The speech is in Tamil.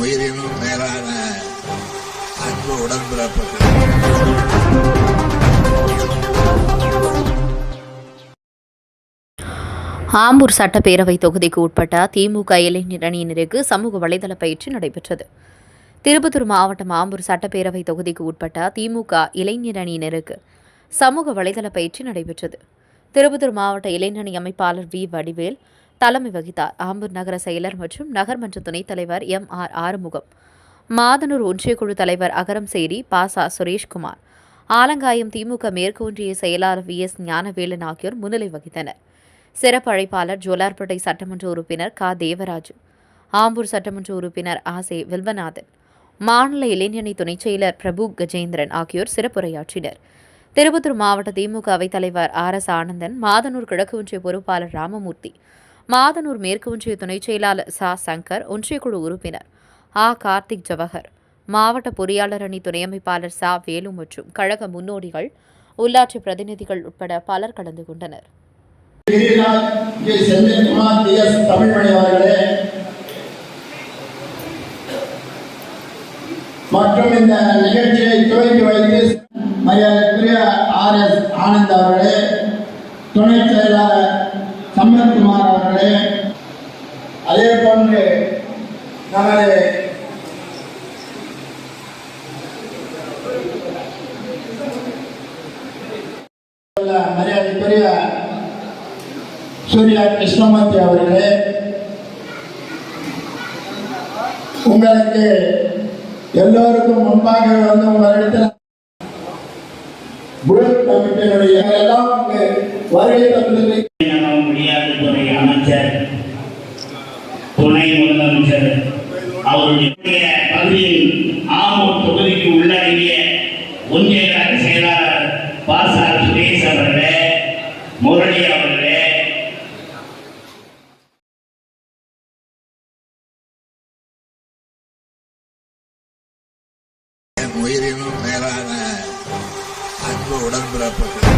உயிரினும் மேலான அன்பு உடன்பிறப்புகள். ஆம்பூர் சட்டப்பேரவை தொகுதிக்கு உட்பட்ட திமுக இளைஞரணியினருக்கு சமூக வலைதள பயிற்சி நடைபெற்றது. திருப்பத்தூர் மாவட்டம் ஆம்பூர் சட்டப்பேரவை தொகுதிக்கு உட்பட்ட திமுக இளைஞரணியினருக்கு சமூக வலைதள பயிற்சி நடைபெற்றது. திருப்பத்தூர் மாவட்ட இளைஞரணி அமைப்பாளர் வி. வடிவேல் தலைமை வகித்தார். ஆம்பூர் நகர செயலர் மற்றும் நகர்மன்ற துணைத் தலைவர் எம். ஆர். ஆறுமுகம். மாதனூர் ஒன்றியக்குழு தலைவர் அகரம் சேரி பாசா சுரேஷ்குமார். ஆலங்காயம் திமுக மேற்கு ஒன்றிய செயலாளர் வி. எஸ். ஞானவேலன் ஆகியோர் முன்னிலை வகித்தனர். சிறப்பு அழைப்பாளர் ஜோலார்பேட்டை சட்டமன்ற உறுப்பினர் கா. தேவராஜு. ஆம்பூர் சட்டமன்ற உறுப்பினர் ஆசே வில்வநாதன். மாநில இளைஞணி துணைச் செயலர் பிரபு கஜேந்திரன் ஆகியோர் சிறப்புரையாற்றினர். திருப்பத்தூர் மாவட்ட திமுக அவைத் தலைவர் ஆர். எஸ். ஆனந்தன் மாதனூர் கிழக்கு ஒன்றிய பொறுப்பாளர் ராமமூர்த்தி மாதனூர் மேற்கு ஒன்றிய துணைச் செயலாளர் சா. சங்கர் ஒன்றியக்குழு உறுப்பினர் ஆ. கார்த்திக் ஜவஹர் மாவட்ட பொறியாளர் அணி துணை அமைப்பாளர் சா. வேலு மற்றும் கழக முன்னோடிகள் உள்ளாட்சி பிரதிநிதிகள் உட்பட பலர் கலந்து கொண்டனர். மற்றும் இந்த நிகழ்ச்சியை துவக்கி வைத்து மரியாதைக்குரிய ஆர். எஸ். ஆனந்த் அவர்களே துணை செயலாளர் சம்பத்குமார் அவர்களே அதே போன்று நமது மரியாதைக்குரிய சூர்யா கிருஷ்ணமூர்த்தி அவர்களே உங்களுக்கு எல்லோருக்கும் முன்பாக வந்து உங்களிடத்தில் பூத் கமிட்டியினுடைய எல்லாம் வருகை தந்தது நலம் அமைச்சர் துணை முதலமைச்சர் அவருடைய பகுதியில் ஆமூர் தொகுதிக்கு உள்ளடங்கிய ஒன்றிய கழக செயலாளர் பாசா சுரேஷ் அவர்களே முரளி அவர்களே. உயிரினும் மேலான அன்பு உடன்பிறப்புகள்